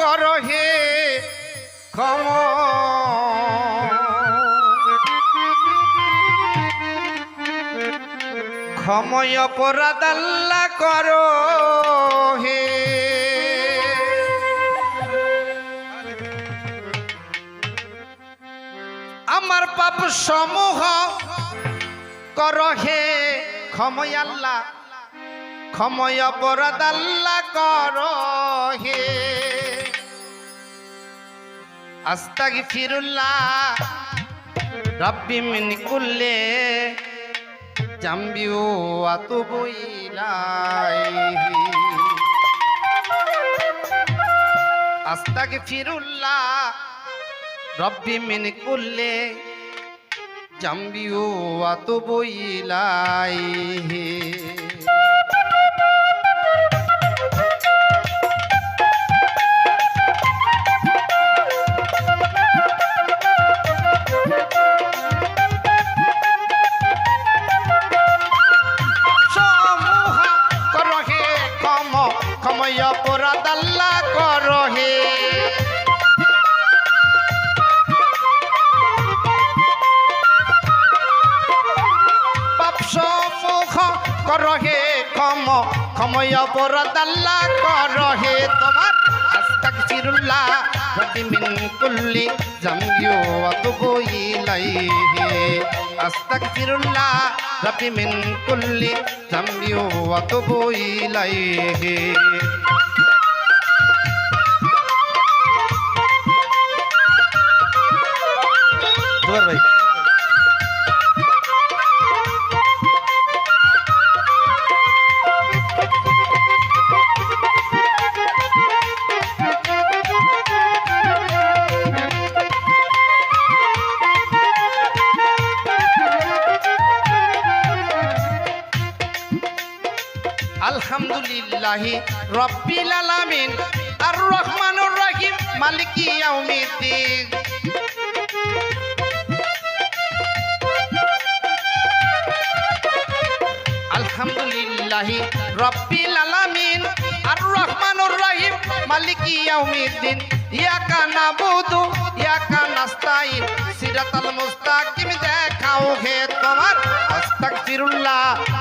কর হে ক্ষম। ক্ষময় অপরাধ আল্লাহ কর হে। আমার পাপ সমূহ কর হে ক্ষময় আল্লাহ। ক্ষময় অপরাধ আল্লাহ কর হে। আস্তাগি ফিরুল্লাহ রব্বি মিন কুল্লে জাম্বিও আতুবু ইলাইহি। আস্তাগি ফিরুল্লাহ রব্বি মিন কুল্লে জাম্বিও আতুবু ইলাইহি। ক্ষময় অপরাধ আল্লাহ করহে তোমার রবি মিন কুল্লি জাম্বিও আতুবু ইলাইহি আস্তাগফিরুল্লাহ রবি মিন কুল্লি জাম্বিও আতুবু ইলাইহি আলহামদুলিল্লাহ রব্বিল আলামিন আর রহমানুর রহিম, মালিকি ইয়াউমিদ্দিন। আলহামদুলিল্লাহ রব্বিল আলামিন আর রহমানুর রহিম, মালিকি ইয়াউমিদ্দিন। ইয়াকা নাবুদু, ইয়াকা নাস্তাইন সিরাতাল মুস্তাকিম দেখাও হে তোমার, আস্তাগফিরুল্লাহ।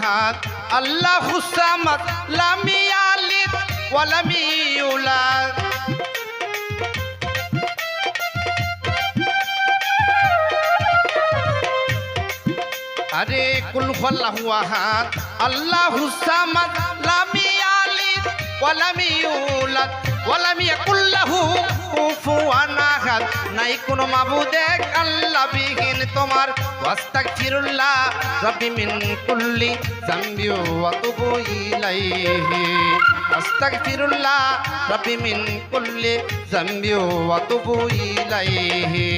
আহাদ আল্লাহু সামাদ লাম ইয়ালিদ ওয়া লাম ইউলাদ। আরে কুল হুয়াল্লাহু আহাদ। আল্লাহু সামাদ লাম ইয়ালিদ ওয়া লাম ইউলাদ। ওয়া লাম ইয়াকুল লাহু আহাদ নাই কোনো মাবুদ এক আল্লাহ বিহীন তোমার। ওয়াস্তাগফিরুল্লাহ রবি মিন কুল্লি যামবি ওয়া তুবু ইলাইহি। আস্তাগফিরুল্লাহ রবি মিন কুল্লি যামবি ওয়া তুবু ইলাইহি।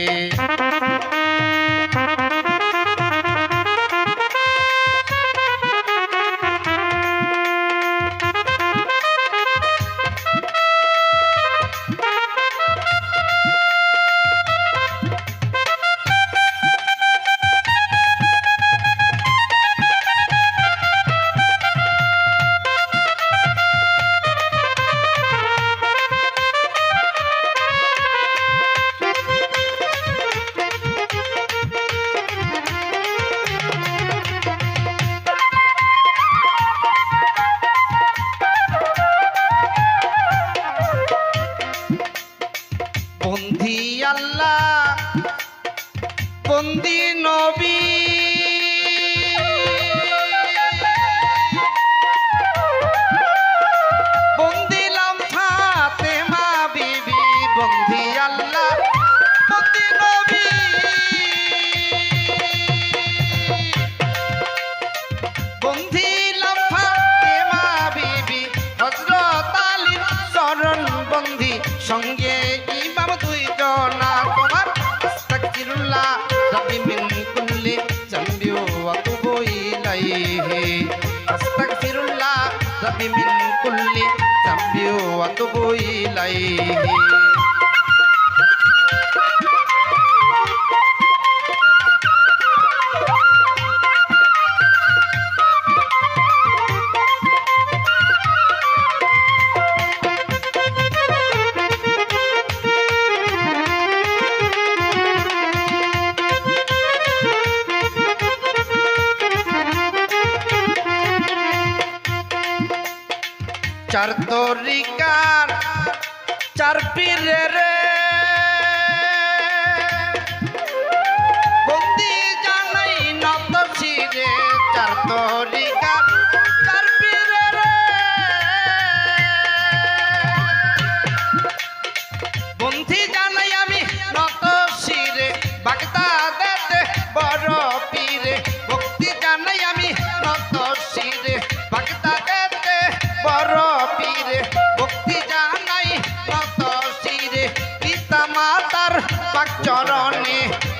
আল্লাহ। বন্দি নবী রাব্বি মিন কুল্লি জামবি ওয়া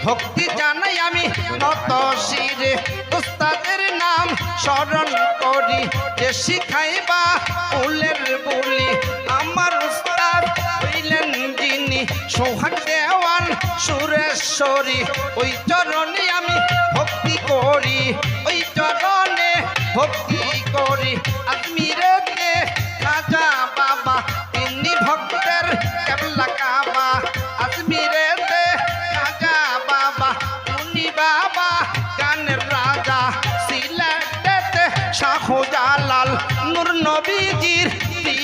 ভক্তি জানাই আমি নত শিরে। উস্তাদের নাম স্মরণ করি। যে শিখাইবা উলের বলি। আমার উস্তাদ হইলেন যিনি সোহাগ দেওয়ান সুরেশ্বরী। ওই চরণে আমি ভক্তি করি। ওই চরণে ভক্তি করি। আজমিরেতে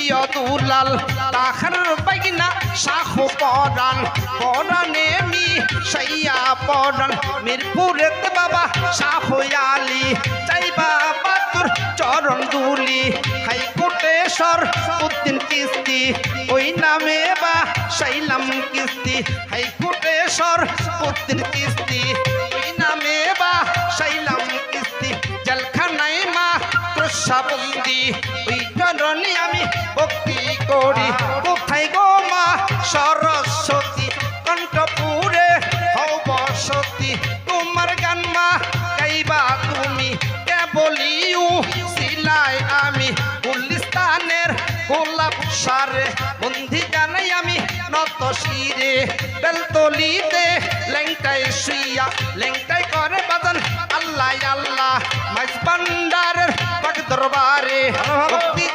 প্রিয় দুলাল তাহার বাইনা শাহ পরান পরানে মি সাইয়া পরান মিরপুরেতে বাবা শাহ আলী চাই বাবা তোর চরণ দুলি। হাইকোটেশ্বর উদ্দিন কিস্তি, ওই নামে বা সাইলাম কিস্তি। হাইকোটেশ্বর উদ্দিন কিস্তি, ওই নামে বা সাইলাম কিস্তি। জলখানায় মা প্রসাবন্দি করি। কোথায় গো মা সরস্বতী? কণ্ঠপুরে হও বসতি। তোমার গান মা গাইবা তুমি। কেবলিউ সিলাই আমি। গুলিস্তানের গোলাপ সারে। বন্ধি জানাই আমি নত শিরে। বেলতলিতে লেংটাই শুইয়া লেংটাই করে বাদন আল্লাহ আল্লাহ। মাইজ ভান্ডারের পাক দরবারে। ভক্তি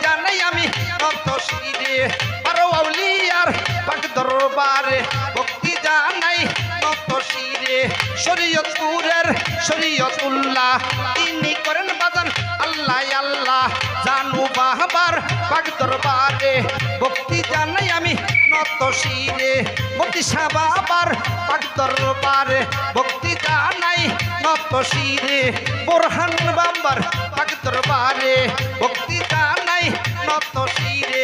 দরবারে ভক্তি জানাই নত শিরে শরীয়তপুরের শরীয়তুল্লাহ। তিনি করেন বাজান আল্লাহ আল্লাহ, জানু বাহবার পাক দরবারে ভক্তি জানাই আমি নত শিরে ভক্তি সাবাবার পাক দরবারে ভক্তি জানাই নত শিরে বোরহান বাবার পাক দরবারে ভক্তি জানাই নত শিরে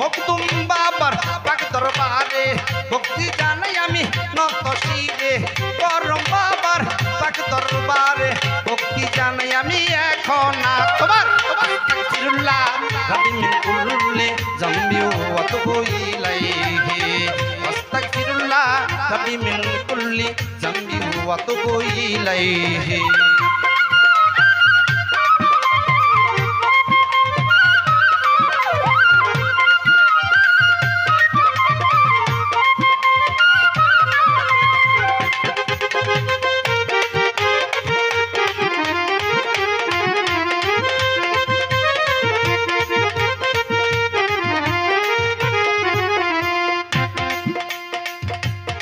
মকদুম বাবার পাক দরবারে। ভক্তি জানাই আমি নত শিরে করম বাবার পাক দরবারে। ভক্তি জানাই আমি এখন না তোমার আস্তাগফিরুল্লাহ রাব্বি মিন কুল্লি জামবি ওয়া আতুবু ইলাইহি আস্তাগফিরুল্লাহ ইলাইহি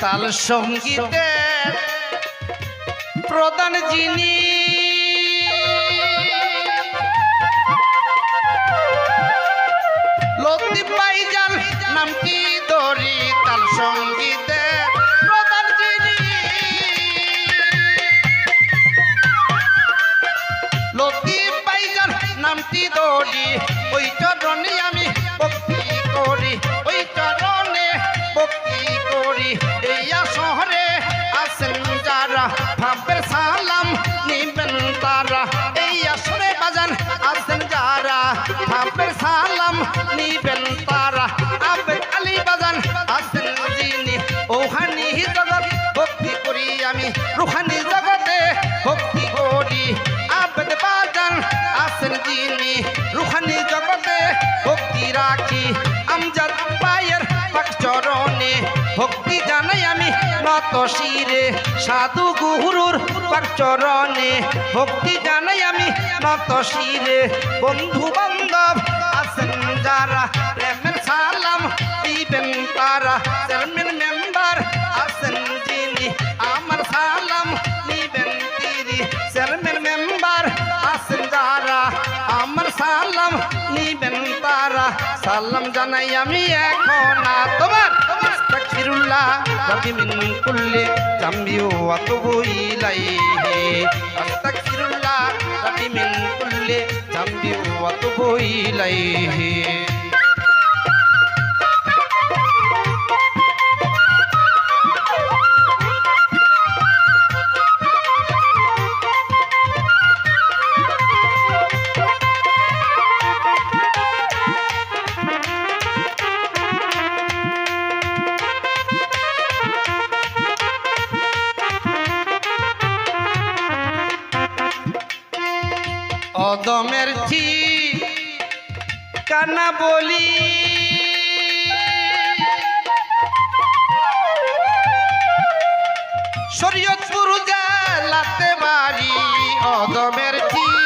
তাল সঙ্গীতের প্রধান যিনি। লতিফ ভাইজান নামটি দরি তাল সঙ্গীতের নত শিরে সাধু গুরুর চরণে ভক্তি জানাই আমি নত শিরে বন্ধু বান্ধব আছেন যারা, প্রেমের সালাম দিবেন তারা। চেয়ারম্যান মেম্বার আছেন যিনি, আমার সালাম নিবেন তিনি। চেয়ারম্যান মেম্বার আছেন যারা, আমার সালাম নিবেন তারা। সালাম জানাই আমি এখন তোমার আস্তাগফিরুল্লাহ রবি মিন কুল্লি জামবি ওয়া তুবু ইলাইহি। আস্তাগফিরুল্লাহ রবি মিন কুল্লি জামবি কানা বলি। শরীয়তপুর জেলাতে বাড়ি অদমের থি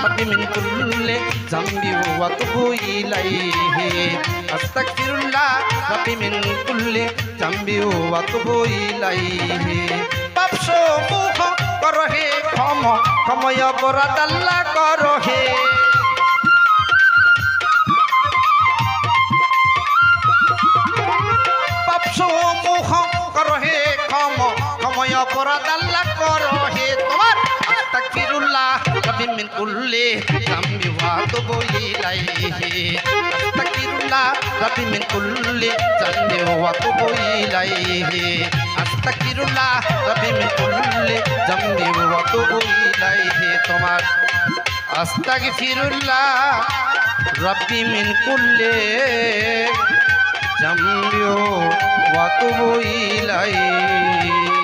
আস্তাগফিরুল্লাহ রব্বি মিন কুল্লি জামবি ওয়া তুবু ইলাইহি আস্তাগফিরুল্লাহ রব্বি মিন কুল্লি জামবি ওয়া তুবু ইলাইহি পাপ সমূহ করহে, ক্ষম, ক্ষময় অপরাধ আল্লাহ করহে। পাপ করহে, ক্ষম, ক্ষময় মিন কুল্লি জামবি ওয়া তুবু ইলাইহি আস্তাগফিরুল্লাহ রব্বি মিন কুল্লি জামবি ওয়া তুবু ইলাইহি আস্তাগফিরুল্লাহ রব্বি মিন কুল্লি জামবি ওয়া তুবু ইলাইহি তোমার আস্তাগফিরুল্লাহ রব্বি মিন কুল্লি জামবি ওয়া তুবু ইলাইহি